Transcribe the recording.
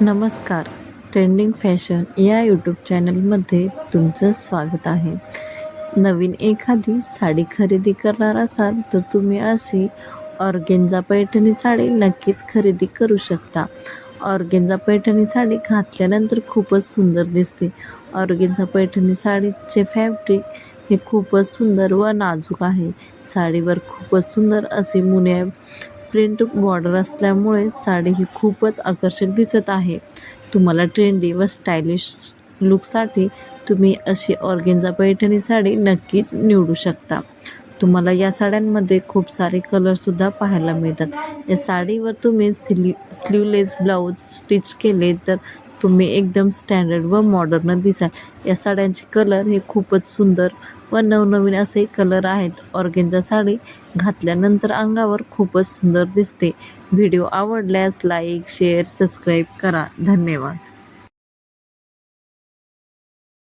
नमस्कार. Trending fashion या YouTube चॅनलमध्ये तुमचं स्वागत आहे. नवीन एखादी साडी खरेदी करणार असाल तर तुम्ही अशी ऑर्गेन्झा पैठणी साडी नक्कीच खरेदी करू शकता. ऑर्गेन्झा पैठणी साडी घातल्यानंतर खूपच सुंदर दिसते. ऑर्गेन्झा पैठणी साडीचे फॅब्रिक हे खूपच सुंदर व नाजूक आहे. साडीवर खूपच सुंदर असे मुन्या प्रिंट बॉर्डर असल्यामुळे साडी ही खूपच आकर्षक दिसत आहे. तुम्हाला ट्रेंडी व स्टायलिश लुकसाठी तुम्ही अशी ऑर्गेन्झा पैठणी साडी नक्कीच निवडू शकता. तुम्हाला या साड्यांमध्ये खूप सारे कलरसुद्धा पाहायला मिळतात. या साडीवर तुम्ही स्ली स्लीवलेस ब्लाऊज स्टिच केले तर तुम्ही एकदम स्टँडर्ड व मॉडर्न दिसाल. या साड्यांचे कलर हे खूपच सुंदर व नवनवीन असे कलर आहेत. ऑर्गेन्झा साडी घातल्यानंतर अंगावर खूपच सुंदर दिसते. व्हिडिओ आवडल्यास लाईक शेअर सबस्क्राईब करा. धन्यवाद.